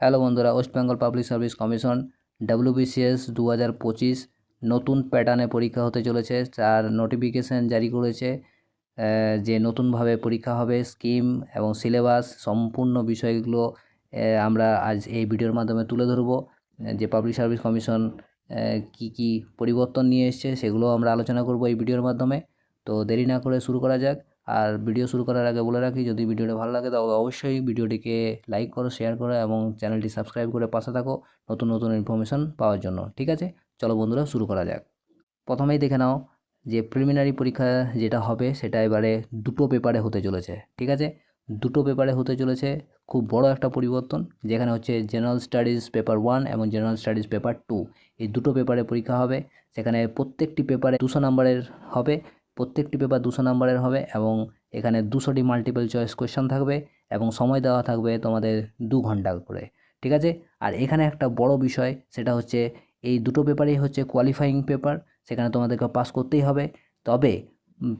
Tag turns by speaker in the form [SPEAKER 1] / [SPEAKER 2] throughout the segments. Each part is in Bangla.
[SPEAKER 1] হ্যালো বন্ধুরা, West Bengal public service commission WBCS দু হাজার পঁচিশ নতুন প্যাটার্নে পরীক্ষা হতে চলেছে। তার নোটিফিকেশান জারি করেছে যে নতুনভাবে পরীক্ষা হবে স্কিম এবং সিলেবাস সম্পূর্ণ বিষয়গুলো আমরা আজ এই ভিডিওর মাধ্যমে তুলে ধরবো। যে পাবলিক সার্ভিস কমিশন কি কি পরিবর্তন নিয়ে এসছে সেগুলো আমরা আলোচনা করব এই ভিডিওর মাধ্যমে। তো দেরি না করে শুরু করা যাক। আর ভিডিও শুরু করার আগে বলে রাখি, যদি ভিডিওটা ভালো লাগে তাহলে অবশ্যই ভিডিওটিকে লাইক করো শেয়ার করো এবং চ্যানেলটি সাবস্ক্রাইব করে পাশে থাকো নতুন নতুন ইনফরমেশন পাওয়ার জন্য। ঠিক আছে? চলো বন্ধুরা, শুরু করা যাক। প্রথমেই দেখে নাও যে প্রিলিমিনারি পরীক্ষা যেটা হবে সেটা এবারে দুটো পেপারে হতে চলেছে। ঠিক আছে? দুটো পেপারে হতে চলেছে খুব বড় একটা পরিবর্তন, যেখানে হচ্ছে জেনারেল স্টাডিজ পেপার ওয়ান এবং জেনারেল স্টাডিজ পেপার টু এই দুটো পেপারে পরীক্ষা হবে, সেখানে প্রত্যেকটি পেপারে দুশো নম্বরের হবে প্রত্যেকটি পেপার দুশো নম্বরের হবে এবং এখানে দুশোটি মাল্টিপল চয়েস কোয়েশ্চেন থাকবে এবং সময় দেওয়া থাকবে তোমাদের দু ঘণ্টা করে, ঠিক আছে? আর এখানে একটা বড় বিষয়, সেটা হচ্ছে এই দুটো পেপারই হচ্ছে কোয়ালিফাইং পেপার সেখানে তোমাদেরকে পাস করতেই হবে। তবে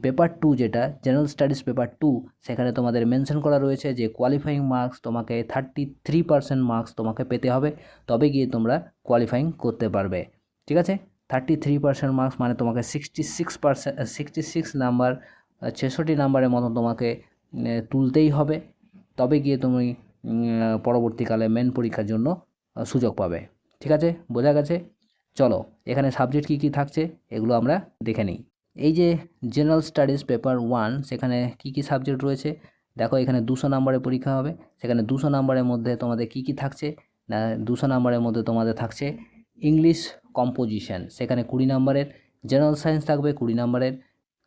[SPEAKER 1] পেপার টু যেটা জেনারেল স্টাডিজ পেপার টু সেখানে তোমাদের মেনশন করা রয়েছে যে কোয়ালিফাইং মার্কস তোমাকে থার্টি থ্রি পার্সেন্ট মার্কস তোমাকে পেতে হবে, তবে গিয়ে তোমরা কোয়ালিফাইং করতে পারবে, ঠিক আছে? থার্টি থ্রি পার্সেন্ট মার্কস মানে তোমাকে sixty six percent sixty six number ছেষট্টি নাম্বারের মতো তোমাকে তুলতেই হবে। তবে গিয়ে তুমি পরবর্তীকালে মেন পরীক্ষার জন্য সুযোগ পাবে। ঠিক আছে? বোঝা গেছে? চলো, এখানে সাবজেক্ট কী কী থাকছে, এগুলো আমরা দেখে নিই। এই যে জেনারেল স্টাডিজ পেপার ওয়ান সেখানে কী কী সাবজেক্ট রয়েছে? দেখো, এখানে দুশো নাম্বারের পরীক্ষা হবে। সেখানে দুশো নাম্বারের মধ্যে তোমাদের কী কী থাকছে? না, দুশো নাম্বারের মধ্যে তোমাদের থাকছে ইংলিশ কম্পোজিশন সেখানে কুড়ি নাম্বারের জেনারেল সায়েন্স থাকবে, কুড়ি নাম্বারের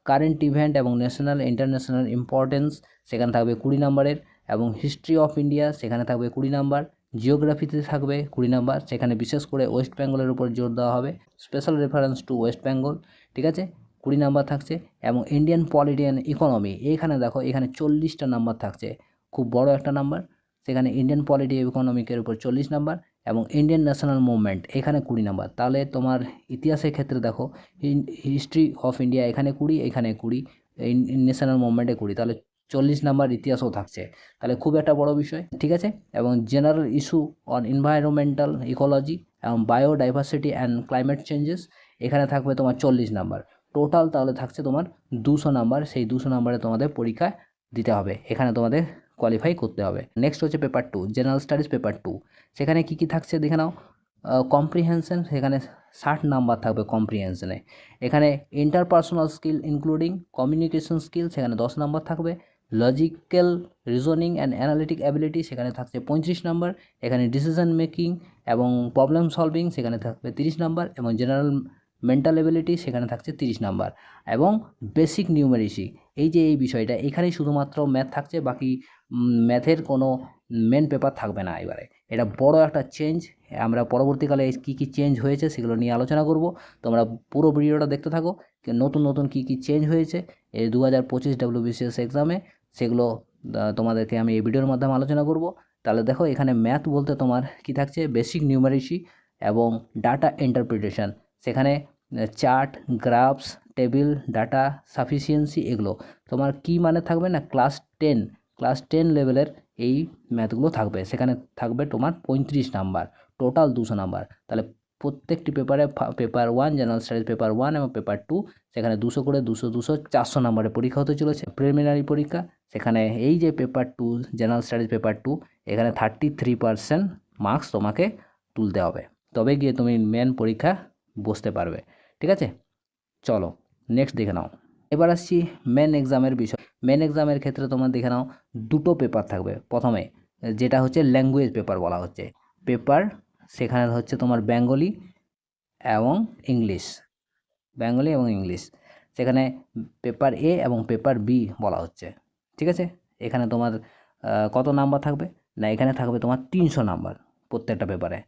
[SPEAKER 1] কারেন্ট ইভেন্ট এবং ন্যাশনাল ইন্টারন্যাশনাল ইম্পর্টেন্স সেখানে থাকবে কুড়ি নাম্বারের এবং হিস্ট্রি অফ ইন্ডিয়া সেখানে থাকবে কুড়ি নাম্বার। জিওগ্রাফিতে থাকবে কুড়ি নাম্বার। সেখানে বিশেষ করে ওয়েস্ট বেঙ্গলের উপর জোর দেওয়া হবে। Special reference to West Bengal ঠিক আছে? কুড়ি নাম্বার থাকছে এবং ইন্ডিয়ান পলিটি অ্যান্ড ইকোনমি এখানে দেখো, এখানে চল্লিশটা নাম্বার থাকছে। খুব বড় একটা নাম্বার সেখানে ইন্ডিয়ান পলিটি ইকোনমিকের উপর চল্লিশ নাম্বার এবং ইন্ডিয়ান ন্যাশনাল মুভমেন্ট এখানে কুড়ি নাম্বার তাহলে তোমার ইতিহাসের ক্ষেত্রে দেখো হিস্ট্রি অফ ইন্ডিয়া এখানে কুড়ি এখানে কুড়ি ন্যাশনাল মুভমেন্টে কুড়ি। তাহলে চল্লিশ নাম্বার ইতিহাসও থাকছে। তাহলে খুব একটা বড় বিষয়, ঠিক আছে? এবং general issue on environmental ecology এবং বায়োডাইভার্সিটি অ্যান্ড ক্লাইমেট চেঞ্জেস এখানে থাকবে তোমার চল্লিশ নাম্বার টোটাল তাহলে থাকছে তোমার দুশো নাম্বার সেই দুশো নাম্বারে তোমাদের পরীক্ষা দিতে হবে। এখানে তোমাদের কোয়ালিফাই করতে হবে। নেক্সট হচ্ছে paper two general studies paper two সেখানে কী কী থাকছে দেখে নাও। কম্প্রিহেনশন সেখানে ষাট নাম্বার থাকবে কম্প্রিহেনশনে এখানে interpersonal skill including communication skill সেখানে দশ নাম্বার থাকবে। Logical reasoning and analytic ability সেখানে থাকছে পঁয়ত্রিশ নাম্বার। এখানে ডিসিশন মেকিং এবং প্রবলেম সলভিং সেখানে থাকবে তিরিশ নাম্বার। এবং জেনারেল মেন্টাল এবিলিটি সেখানে থাকছে তিরিশ নাম্বার। এবং বেসিক নিউমেরিসি এই যে এই বিষয়টা, এখানেই শুধুমাত্র ম্যাথ থাকছে, বাকি ম্যাথের কোনো মেন পেপার থাকবে না এবারে। এটা বড় একটা চেঞ্জ আমরা পরবর্তীকালে কী কী চেঞ্জ হয়েছে সেগুলো নিয়ে আলোচনা করব। তোমরা পুরো ভিডিওটা দেখতে থাকো নতুন নতুন কী কী চেঞ্জ হয়েছে, এই দু হাজার পঁচিশ ডাব্লিউবিসিএস এক্সামে সেগুলো তোমাদেরকে আমি এই ভিডিওর মাধ্যমে আলোচনা করব। তাহলে দেখো, এখানে ম্যাথ বলতে তোমার কি থাকছে? বেসিক নিউমারেসি এবং ডাটা ইন্টারপ্রিটেশন সেখানে chart graphs table data sufficiency এগুলো। তোমার কি মানে থাকবে না? ক্লাস টেন ক্লাস টেন লেভেলের এই ম্যাথগুলো থাকবে। সেখানে থাকবে তোমার পঁয়ত্রিশ নাম্বার টোটাল দুশো নাম্বার তাহলে প্রত্যেকটি পেপারে paper one general studies paper one এবং পেপার টু সেখানে দুশো করে দুশো দুশো চারশো নাম্বারের পরীক্ষা হতে চলেছে। প্রিলিমিনারি পরীক্ষা, সেখানে এই যে paper two general studies paper two এখানে থার্টি থ্রি পার্সেন্ট মার্কস তোমাকে তুলতে হবে। তবে গিয়ে তুমি মেন পরীক্ষা বসতে পারবে। ঠিক আছে? চলো। নেক্সট দেখে নাও। এবার আসছি মেন এক্সামের বিষয়। মেন এক্সামের ক্ষেত্রে তোমার দেখে নাও, দুটো পেপার থাকবে। প্রথমে, যেটা হচ্ছে ল্যাঙ্গুয়েজ পেপার বলা হচ্ছে। পেপার সেখানে হচ্ছে তোমার বেঙ্গলি এবং ইংলিশ বেঙ্গলি এবং ইংলিশ সেখানে পেপার এ এবং পেপার বি বলা হচ্ছে। ঠিক আছে? এখানে তোমার কত নাম্বার থাকবে? না, এখানে থাকবে তোমার তিনশো নাম্বার প্রত্যেকটা পেপারে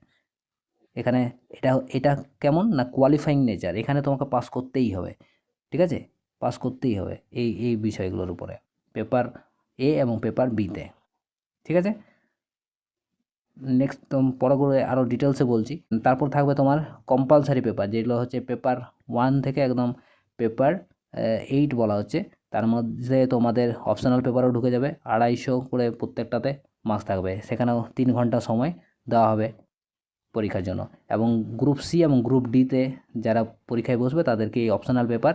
[SPEAKER 1] এখানে এটা এটা কেমন? না কোয়ালিফাইং নেচার এখানে তোমাকে পাস করতেই হবে। ঠিক আছে? পাস করতেই হবে এই এই বিষয়গুলোর উপরে। পেপার এ এবং পেপার বিতে ঠিক আছে? নেক্সট পরে করে আরও ডিটেলসে বলছি। তারপর থাকবে তোমার কম্পালসারি পেপার যেগুলো হচ্ছে পেপার ওয়ান থেকে একদম পেপার এইট বলা হচ্ছে। তার মধ্যে তোমাদের অপশনাল পেপারও ঢুকে যাবে। আড়াইশো করে প্রত্যেকটাতে মার্কস থাকবে। সেখানেও তিন ঘণ্টা সময় দেওয়া হবে। পরীক্ষার জন্য। এবং গ্রুপ সি এবং গ্রুপ ডিতে যারা পরীক্ষায় বসবে, তাদেরকে এই অপশনাল পেপার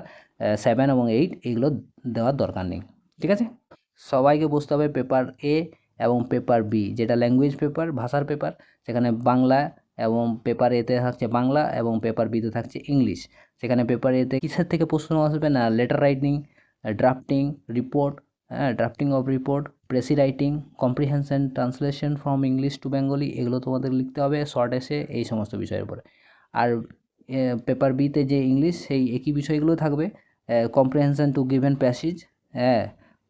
[SPEAKER 1] সেভেন এবং এইট এগুলো দেওয়ার দরকার নেই। ঠিক আছে? সবাইকে বসতে হবে পেপার এ এবং পেপার বি যেটা ল্যাঙ্গুয়েজ পেপার ভাষার পেপার সেখানে বাংলা এবং পেপার এতে থাকছে বাংলা এবং পেপার বিতে থাকছে ইংলিশ সেখানে পেপার এতে কিসের থেকে প্রশ্ন আসবে না? লেটার রাইটিং ড্রাফটিং রিপোর্ট হ্যাঁ drafting of report precis writing comprehension translation from English to Bengali এগুলো তোমাদের লিখতে হবে শর্ট এসে এই সমস্ত বিষয়ের উপরে। আর পেপার বিতে যে ইংলিশ সেই একই বিষয়গুলো থাকবে। কম্প্রিহেনশন টু গিভেন প্যাসেজ হ্যাঁ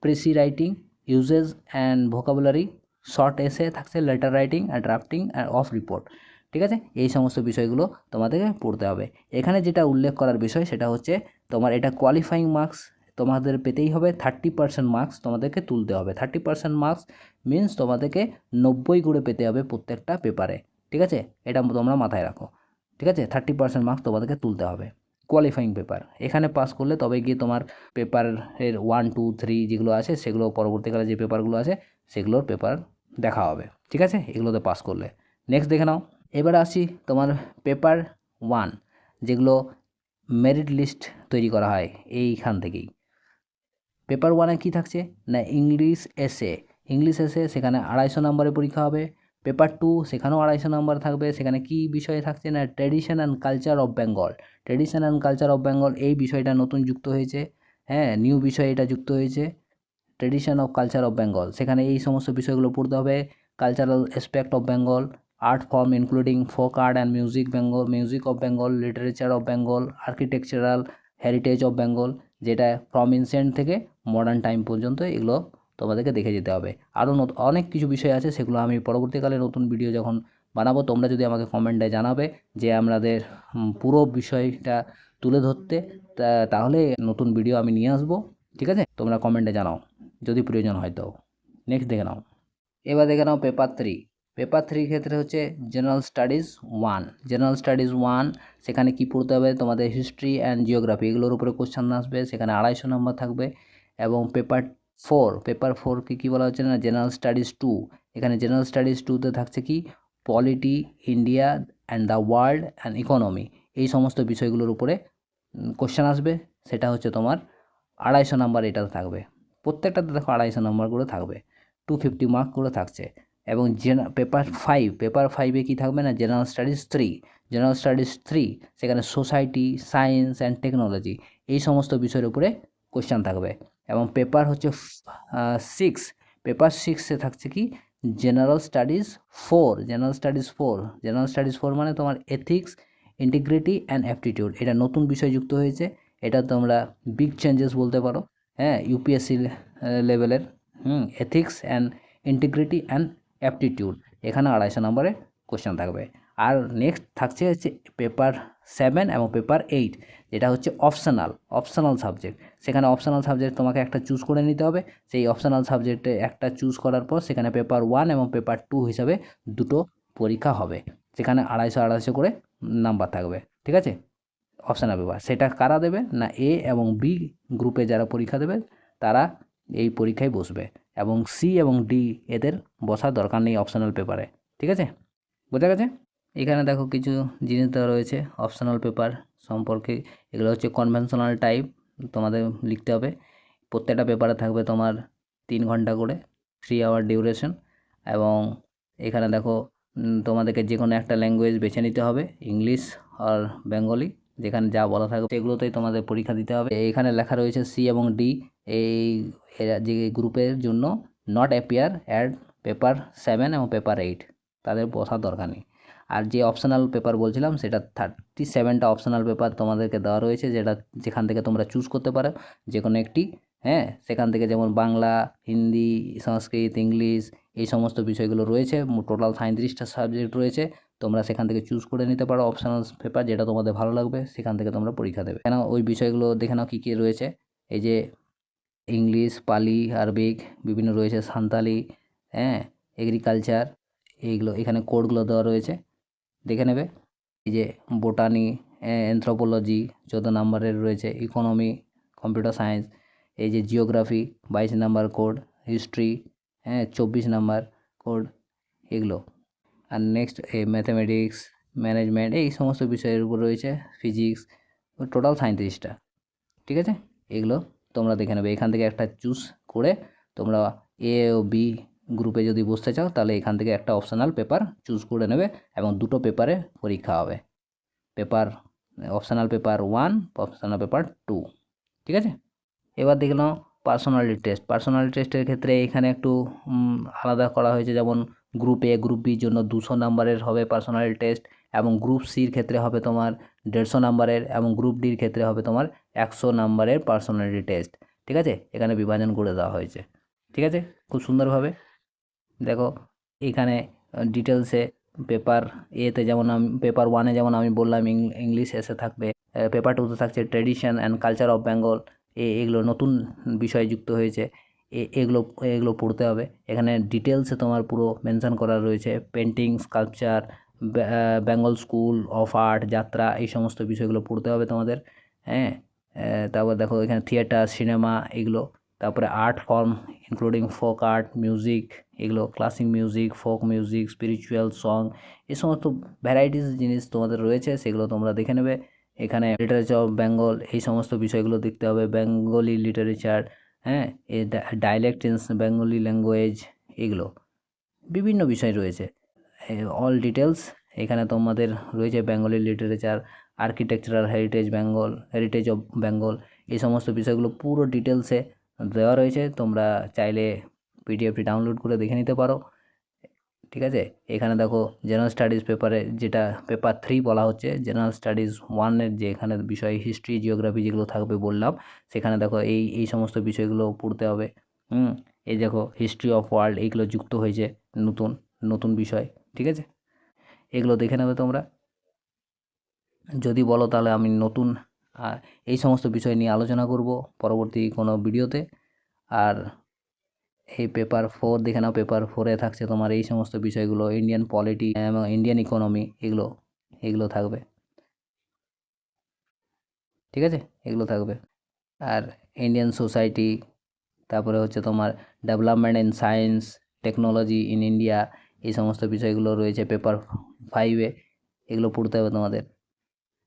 [SPEAKER 1] precis writing usages and vocabulary short essay থাকছে লেটার রাইটিং আর ড্রাফটিং অফ রিপোর্ট ঠিক আছে? এই সমস্ত বিষয়গুলো তোমাদেরকে পড়তে হবে। এখানে যেটা উল্লেখ করার বিষয় সেটা হচ্ছে তোমার এটা কোয়ালিফাইং মার্কস তোমাদের পেতেই হবে থার্টি পার্সেন্ট মার্কস তোমাদেরকে তুলতে হবে। থার্টি পার্সেন্ট মার্কস মিনস তোমাদেরকে নব্বই করে পেতে হবে প্রত্যেকটা পেপারে। ঠিক আছে? এটা তোমরা মাথায় রাখো। ঠিক আছে? থার্টি পার্সেন্ট মার্কস তোমাদেরকে তুলতে হবে। কোয়ালিফাইং পেপার এখানে পাস করলে তবে গিয়ে তোমার পেপারের ওয়ান টু থ্রি যেগুলো আছে সেগুলো পরবর্তীকালে যে পেপারগুলো আছে সেগুলোর পেপার দেখা হবে। ঠিক আছে? এগুলোতে পাস করলে। নেক্সট দেখে নাও। এবার আসি তোমার পেপার ওয়ান যেগুলো মেরিট লিস্ট তৈরি করা হয় এইখান থেকেই। পেপার ওয়ানে কী থাকছে? না, ইংলিশ এসে ইংলিশ এসে সেখানে আড়াইশো নম্বরের পরীক্ষা হবে। পেপার টু, সেখানেও আড়াইশো নম্বর থাকবে। সেখানে কি বিষয়ে থাকছে? না tradition and culture of Bengal tradition and culture of Bengal এই বিষয়টা নতুন যুক্ত হয়েছে। হ্যাঁ নিউ বিষয় এটা যুক্ত হয়েছে। Tradition of culture of Bengal সেখানে এই সমস্ত বিষয়গুলো পড়তে হবে। Cultural aspect of Bengal art form including folk art and music Bengal music of Bengal literature of Bengal architectural heritage of Bengal যেটা ফ্রম ইনসেন্ট থেকে মডার্ন টাইম পর্যন্ত এগুলো তোমাদেরকে দেখে যেতে হবে। আরও অনেক কিছু বিষয় আছে, সেগুলো আমি পরবর্তীকালে নতুন ভিডিও যখন বানাবো, তোমরা যদি আমাকে কমেন্টে জানাবে যে আমাদের পুরো বিষয়টা তুলে ধরতে তাহলে নতুন ভিডিও আমি নিয়ে আসব, ঠিক আছে? তোমরা কমেন্টে জানাও, যদি প্রয়োজন হয় তো। নেক্সট দেখে নাও। এবার দেখে নাও পেপার থ্রি পেপার থ্রির ক্ষেত্রে হচ্ছে general studies one general studies one সেখানে কি পড়তে হবে? তোমাদের হিস্ট্রি অ্যান্ড জিওগ্রাফি এগুলোর উপরে কোশ্চান আসবে। সেখানে আড়াইশো নম্বর থাকবে। এবং পেপার ফোর পেপার ফোরকে কী বলা হচ্ছে না? জেনারেল স্টাডিজ টু এখানে জেনারেল স্টাডিজ টুতে থাকছে কি? Polity India and the world and economy এই সমস্ত বিষয়গুলোর উপরে কোশ্চেন আসবে। সেটা হচ্ছে তোমার আড়াইশো নাম্বার এটাতে থাকবে। প্রত্যেকটাতে দেখো আড়াইশো নাম্বার করে থাকবে। টু ফিফটি মার্ক করে থাকছে। এবং জেনা পেপার ফাইভ পেপার ফাইভে কী থাকবে না? General studies three general studies three সেখানে সোসাইটি সায়েন্স অ্যান্ড টেকনোলজি এই সমস্ত বিষয়ের উপরে কোশ্চেন থাকবে। এবং পেপার হচ্ছে সিক্স পেপার সিক্সে থাকছে কি? General studies four general studies four general studies four মানে তোমার এথিক্স ইন্টিগ্রিটি অ্যান্ড অ্যাপটিটিউড এটা নতুন বিষয় যুক্ত হয়েছে। এটা তোমরা বিগ চেঞ্জেস বলতে পারো। হ্যাঁ ইউপিএসসি লেভেলের হুম ethics and integrity and aptitude. এখানে আড়াইশো নম্বরে কোশ্চেন থাকবে। আর নেক্সট থাকছে হচ্ছে পেপার সেভেন এবং পেপার এইট যেটা হচ্ছে অপশনাল অপশনাল সাবজেক্ট সেখানে অপশনাল সাবজেক্ট তোমাকে একটা চুজ করে নিতে হবে। সেই অপশনাল সাবজেক্টে একটা চুজ করার পর সেখানে পেপার ওয়ান এবং পেপার টু হিসাবে দুটো পরীক্ষা হবে। সেখানে আড়াইশো আড়াইশো করে নাম্বার থাকবে। ঠিক আছে? অপশনাল পেপার সেটা কারা দেবে? না এ এবং বি গ্রুপে যারা পরীক্ষা দেবে, তারা এই পরীক্ষায় বসবে। এবং সি এবং ডি এদের বসার দরকার নেই অপশনাল পেপারে ঠিক আছে? বোঝা গেছে? এখানে দেখো কিছু জিনিস দেওয়া রয়েছে অপশনাল পেপার সম্পর্কে। এগুলো হচ্ছে কনভেনশনাল টাইপ তোমাদের লিখতে হবে। প্রত্যেকটা পেপারে থাকবে তোমার তিন ঘণ্টা করে থ্রি আওয়ার ডিউরেশন এবং এখানে দেখো তোমাদেরকে যে কোনো একটা ল্যাঙ্গুয়েজ বেছে নিতে হবে ইংলিশ আর বেঙ্গলি যেখানে যা বলা থাকবে সেগুলোতেই তোমাদের পরীক্ষা দিতে হবে। এখানে লেখা রয়েছে সি এবং ডি এই যে গ্রুপের জন্য not appear add paper seven এবং পেপার এইট তাদের বসার দরকার নেই। আর যে অপশনাল পেপার বলছিলাম, সেটা থার্টি সেভেনটা অপশনাল পেপার তোমাদেরকে দেওয়া রয়েছে, যেটা যেখান থেকে তোমরা চুজ করতে পারো। যে কোনো একটি হ্যাঁ? সেখান থেকে যেমন বাংলা, হিন্দি, সংস্কৃত, ইংলিশ, এই সমস্ত বিষয়গুলো রয়েছে। টোটাল সাঁত্রিশটা সাবজেক্ট রয়েছে। তোমরা সেখান থেকে চুজ করে নিতে পারো অপশনাল পেপার যেটা তোমাদের ভালো লাগবে, সেখান থেকে তোমরা পরীক্ষা দেবে। কেন? ওই বিষয়গুলো দেখে নাও কী কী রয়েছে। এই যে ইংলিশ, পালি, আরবিক, বিভিন্ন রয়েছে সান্তালি হ্যাঁ এগ্রিকালচার এইগুলো, এখানে কোডগুলো দেওয়া রয়েছে। দেখে নেবে, এই যে বোটানি অ্যানথ্রোপোলজি চোদ্দ নাম্বারের রয়েছে ইকোনমি কম্পিউটার সায়েন্স এই যে জিওগ্রাফি বাইশ নাম্বার কোড হিস্ট্রি হ্যাঁ চব্বিশ নাম্বার কোড এগুলো। আর নেক্সট এই ম্যাথামেটিক্স ম্যানেজমেন্ট এই সমস্ত বিষয়ের উপর রয়েছে ফিজিক্স টোটাল সাঁত্রিশটা ঠিক আছে? এগুলো তোমরা দেখে নেবে। এখান থেকে একটা চুজ করে তোমরা এ ও বি গ্রুপে যদি বসতে চাও, তাহলে এখান থেকে একটা অপশনাল পেপার চুজ করে নেবে এবং দুটো পেপারে পরীক্ষা হবে। Paper optional paper one optional paper two ঠিক আছে? এবার দেখে নাও পার্সোনালিটি টেস্ট পার্সোনালিটি টেস্টের ক্ষেত্রে এখানে একটু আলাদা করা হয়েছে। যেমন গ্রুপ এ গ্রুপ বির জন্য দুশো নাম্বারের হবে পার্সোনালিটি টেস্ট এবং গ্রুপ সির ক্ষেত্রে হবে তোমার দেড়শো নাম্বারের এবং গ্রুপ ডির ক্ষেত্রে হবে তোমার একশো নাম্বারের পার্সোনালিটি টেস্ট ঠিক আছে? এখানে বিভাজন করে দেওয়া হয়েছে, ঠিক আছে? খুব সুন্দরভাবে। দেখো, এখানে ডিটেলসে পেপার এতে যেমন আমি পেপার ওয়ানে যেমন আমি বললাম ইংলিশ এসে থাকবে পেপার টুতে থাকছে tradition and culture of Bengal এ, এগুলো নতুন বিষয় যুক্ত হয়েছে এগুলো এগুলো পড়তে হবে। এখানে ডিটেলসে তোমার পুরো মেনশন করা রয়েছে painting sculpture Bengal school of art jatra, এই সমস্ত বিষয়গুলো পড়তে হবে তোমাদের হ্যাঁ? তারপর দেখো এখানে থিয়েটার সিনেমা এগুলো। তারপরে art form including folk art music এগুলো classic music folk music spiritual song এই সমস্ত ভ্যারাইটিস জিনিস তোমাদের রয়েছে, সেগুলো তোমরা দেখে নেবে। এখানে লিটারেচার অফ বেঙ্গল এই সমস্ত বিষয়গুলো দেখতে হবে। বেঙ্গলি লিটারেচার হ্যাঁ এই ডাইলেক্ট ইন বেঙ্গলি ল্যাঙ্গুয়েজ এগুলো। বিভিন্ন বিষয় রয়েছে। অল ডিটেলস এখানে তোমাদের রয়েছে Bengali literature architectural heritage Bengal heritage of Bengal এই সমস্ত বিষয়গুলো পুরো ডিটেলসে দেওয়া রয়েছে। তোমরা চাইলে পিডিএফটি ডাউনলোড করে দেখে নিতে পারো। ঠিক আছে? এখানে দেখো জেনারেল স্টাডিজ পেপারে যেটা পেপার থ্রি বলা হচ্ছে জেনারেল স্টাডিজ ওয়ানের যে এখানে বিষয় হিস্ট্রি জিওগ্রাফি যেগুলো থাকবে বললাম, সেখানে দেখো এই এই সমস্ত বিষয়গুলো পড়তে হবে। হুম? এই দেখো হিস্ট্রি অফ ওয়ার্ল্ড এইগুলো যুক্ত হয়েছে নতুন নতুন বিষয়। ঠিক আছে? এগুলো দেখে নেবে তোমরা। যদি বলো তাহলে আমি নতুন এই সমস্ত বিষয় নিয়ে আলোচনা করব পরবর্তী কোনো ভিডিওতে। আর এই পেপার ফোর, দেখে নাও পেপার ফোরে থাকছে তোমার এই সমস্ত বিষয়গুলো ইন্ডিয়ান পলিটি এবং ইন্ডিয়ান ইকোনমি এগুলো এগুলো থাকবে। ঠিক আছে? এগুলো থাকবে। আর ইন্ডিয়ান সোসাইটি তারপরে হচ্ছে তোমার development in science technology in India এই সমস্ত বিষয়গুলো রয়েছে পেপার ফাইভে এগুলো পড়তে হবে তোমাদের।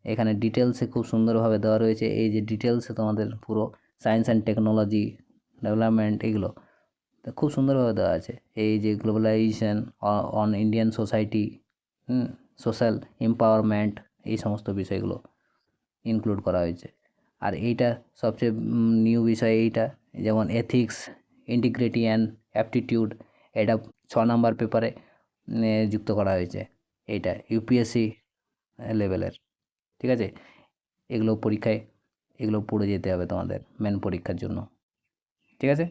[SPEAKER 1] এখানে ডিটেলসে খুব সুন্দরভাবে দেওয়া রয়েছে। এই যে ডিটেলসে তোমাদের পুরো সায়েন্স অ্যান্ড টেকনোলজি ডেভেলপমেন্ট এগুলো খুব সুন্দরভাবে দেওয়া আছে। এই যে globalisation on Indian society social empowerment এই সমস্ত বিষয়গুলো ইনক্লুড করা হয়েছে। আর এইটা সবচেয়ে নিউ বিষয় এইটা, যেমন এথিক্স ইন্টিগ্রিটি অ্যান্ড অ্যাপটিটিউড এটা ছ নাম্বার পেপারে যুক্ত করা হয়েছে। এইটা ইউপিএসসি লেভেলের ঠিক আছে? এগুলো পরীক্ষায়, এগুলো পড়ে যেতে হবে তোমাদের মেন পরীক্ষার জন্য। ঠিক আছে?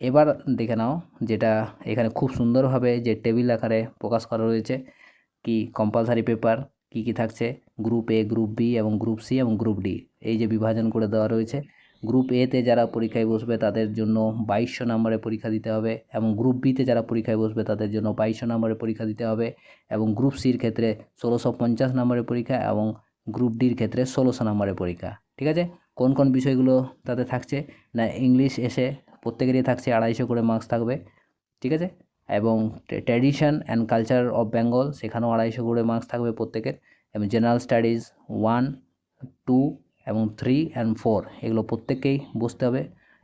[SPEAKER 1] এবার দেখে নাও যেটা এখানে খুব সুন্দরভাবে যে টেবিল আকারে প্রকাশ করা রয়েছে, কি কম্পালসারি পেপার কি কি থাকছে গ্রুপ এ গ্রুপ বি এবং গ্রুপ সি এবং গ্রুপ ডি এই যে বিভাজন করে দেওয়া রয়েছে গ্রুপ এতে যারা পরীক্ষায় বসবে তাদের জন্য বাইশশো নম্বরে পরীক্ষা দিতে হবে এবং গ্রুপ বিতে যারা পরীক্ষায় বসবে তাদের জন্য বাইশশো নম্বরে পরীক্ষা দিতে হবে এবং গ্রুপ সির ক্ষেত্রে ষোলোশো পঞ্চাশ নম্বরের পরীক্ষা এবং গ্রুপ ডির ক্ষেত্রে ষোলোশো নম্বরের পরীক্ষা, ঠিক আছে? কোন কোন বিষয়গুলো তাতে থাকছে? না ইংলিশ এসে প্রত্যেকেরই থাকছে আড়াইশো করে মার্কস থাকবে, ঠিক আছে? এবং tradition and culture of Bengal সেখানেও আড়াইশো করে মার্কস থাকবে প্রত্যেকের, এবং জেনারেল স্টাডিজ ওয়ান টু এবং থ্রি অ্যান্ড ফোর এগুলো প্রত্যেককেই বসতে হবে।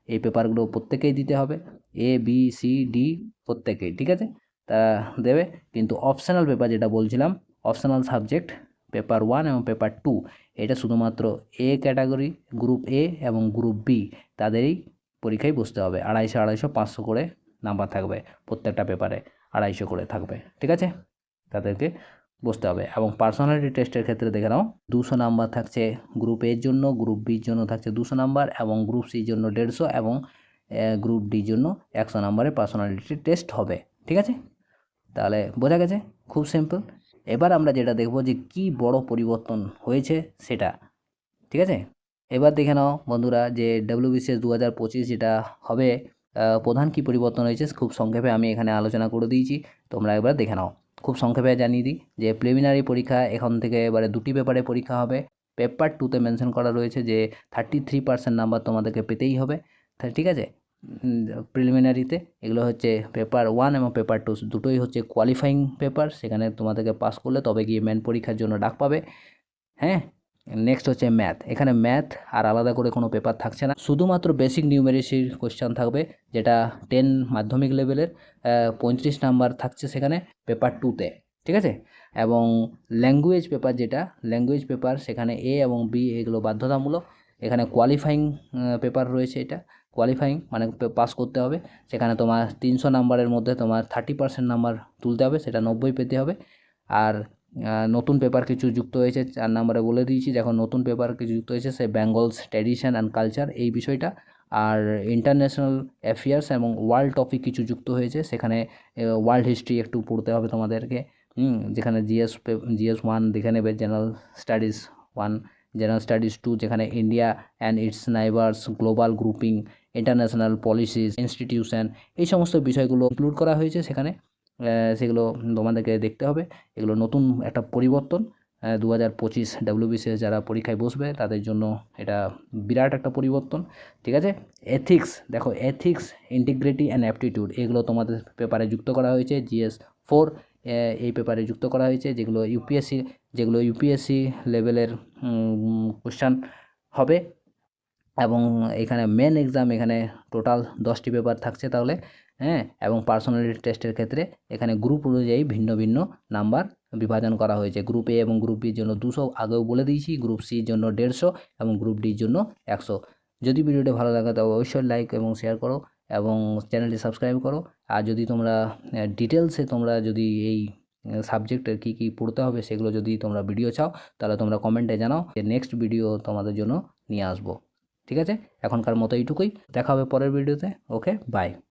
[SPEAKER 1] এই পেপারগুলো প্রত্যেকেই দিতে হবে। এ বি সি ডি প্রত্যেকেই, ঠিক আছে? তা দেবে। কিন্তু অপশনাল পেপার যেটা বলছিলাম অপশনাল সাবজেক্ট পেপার ওয়ান এবং পেপার টু, এটা শুধুমাত্র এ ক্যাটাগরি গ্রুপ এ এবং গ্রুপ বি তাদেরই পরীক্ষায় বসতে হবে। আড়াইশো আড়াইশো, পাঁচশো করে নাম্বার থাকবে প্রত্যেকটা পেপারে, আড়াইশো করে থাকবে, ঠিক আছে? তাদেরকে বসতে হবে। এবং পার্সোনালিটি টেস্টের ক্ষেত্রে দেখে নাও, দুশো নাম্বার থাকছে গ্রুপ এর জন্য গ্রুপ বির জন্য থাকছে দুশো নাম্বার এবং গ্রুপ সির জন্য দেড়শো এবং গ্রুপ ডির জন্য একশো নাম্বারের পার্সোনালিটি টেস্ট হবে, ঠিক আছে? তাহলে বোঝা গেছে? খুব সিম্পল এবার আমরা যেটা দেখব যে কি বড় পরিবর্তন হয়েছে সেটা, ঠিক আছে? এবার দেখে নাও বন্ধুরা যে ডাব্লিউবিসিএস দু হাজার পঁচিশ যেটা হবে প্রধান কি পরিবর্তন হয়েছে খুব সংক্ষেপে আমি এখানে আলোচনা করে দিয়েছি, তোমরা একবার দেখে নাও। খুব সংক্ষেপে জানিয়ে দিই যে প্রিলিমিনারি পরীক্ষা এখন থেকে এবারে দুটি পেপারে পরীক্ষা হবে। পেপার টুতে মেনশন করা রয়েছে যে থার্টি থ্রি পার্সেন্ট নাম্বার তোমাদেরকে পেতেই হবে ঠিক আছে? প্রিলিমিনারিতে এগুলো হচ্ছে পেপার ওয়ান এবং পেপার টু দুটোই হচ্ছে কোয়ালিফাইং পেপার সেখানে তোমাদেরকে পাস করলে তবে গিয়ে মেন পরীক্ষার জন্য ডাক পাবে। হ্যাঁ? নেক্সট হচ্ছে ম্যাথ এখানে ম্যাথ আর আলাদা করে কোনো পেপার থাকছে না। শুধুমাত্র বেসিক নিউমেরিসির কোশ্চেন থাকবে, যেটা টেন মাধ্যমিক লেভেলের পঁয়ত্রিশ নাম্বার থাকছে সেখানে পেপার টুতে ঠিক আছে? এবং ল্যাঙ্গুয়েজ পেপার যেটা ল্যাঙ্গুয়েজ পেপার সেখানে এ এবং বি এগুলো বাধ্যতামূলক। এখানে কোয়ালিফাইং পেপার রয়েছে এটা। কোয়ালিফাইং মানে পাস করতে হবে। সেখানে তোমার তিনশো নাম্বারের মধ্যে তোমার থার্টি পার্সেন্ট নাম্বার তুলতে হবে, সেটা নব্বই পেতে হবে। আর নতুন পেপার কিছু যুক্ত হয়েছে, চার নাম্বারে বলে দিয়েছি, দেখো নতুন পেপার কিছু যুক্ত হয়েছে সে বেঙ্গলস ট্র্যাডিশন অ্যান্ড কালচার এই বিষয়টা। আর ইন্টারন্যাশনাল অ্যাফেয়ার্স এবং ওয়ার্ল্ড টপিক কিছু যুক্ত হয়েছে, সেখানে ওয়ার্ল্ড হিস্ট্রি একটু পড়তে হবে তোমাদেরকে। যেখানে জিএস জিএস ওয়ান দেখে নেবে general studies one general studies two যেখানে India and its neighbours global grouping international policies institution এই সমস্ত বিষয়গুলো ইনক্লুড করা হয়েছে সেখানে। সেগুলো তোমাদেরকে দেখতে হবে। এগুলো নতুন একটা পরিবর্তন। দু হাজার পঁচিশ ডাব্লিউবিসিএস যারা পরীক্ষায় বসবে, তাদের জন্য এটা বিরাট একটা পরিবর্তন। ঠিক আছে? এথিক্স দেখো এথিক্স ইন্টিগ্রিটি অ্যান্ড অ্যাপটিটিউড এগুলো তোমাদের পেপারে যুক্ত করা হয়েছে। জিএস ফোর এই পেপারে যুক্ত করা হয়েছে, যেগুলো ইউপিএসসি যেগুলো ইউপিএসসি লেভেলের কোশ্চান হবে। এবং এখানে মেন এক্সাম এখানে টোটাল দশটি পেপার থাকছে তাহলে হ্যাঁ? এবং পার্সোনালিটি টেস্টের ক্ষেত্রে এখানে গ্রুপ অনুযায়ী ভিন্ন ভিন্ন নাম্বার বিভাজন করা হয়েছে। গ্রুপ এ এবং গ্রুপ বির জন্য দুশো, আগেও বলে দিয়েছি। গ্রুপ সির জন্য দেড়শো এবং গ্রুপ ডির জন্য একশো। যদি ভিডিওটি ভালো লাগে তবে অবশ্যই লাইক এবং শেয়ার করো এবং চ্যানেলটি সাবস্ক্রাইব করো। আর যদি তোমরা ডিটেলসে তোমরা যদি এই সাবজেক্টের কী কী পড়তে হবে সেগুলো যদি তোমরা ভিডিও চাও, তাহলে তোমরা কমেন্টে জানাও যে নেক্সট ভিডিও তোমাদের জন্য নিয়ে আসব। ঠিক আছে? এখনকার মতো এইটুকুই। দেখা হবে পরের ভিডিওতে ওকে বাই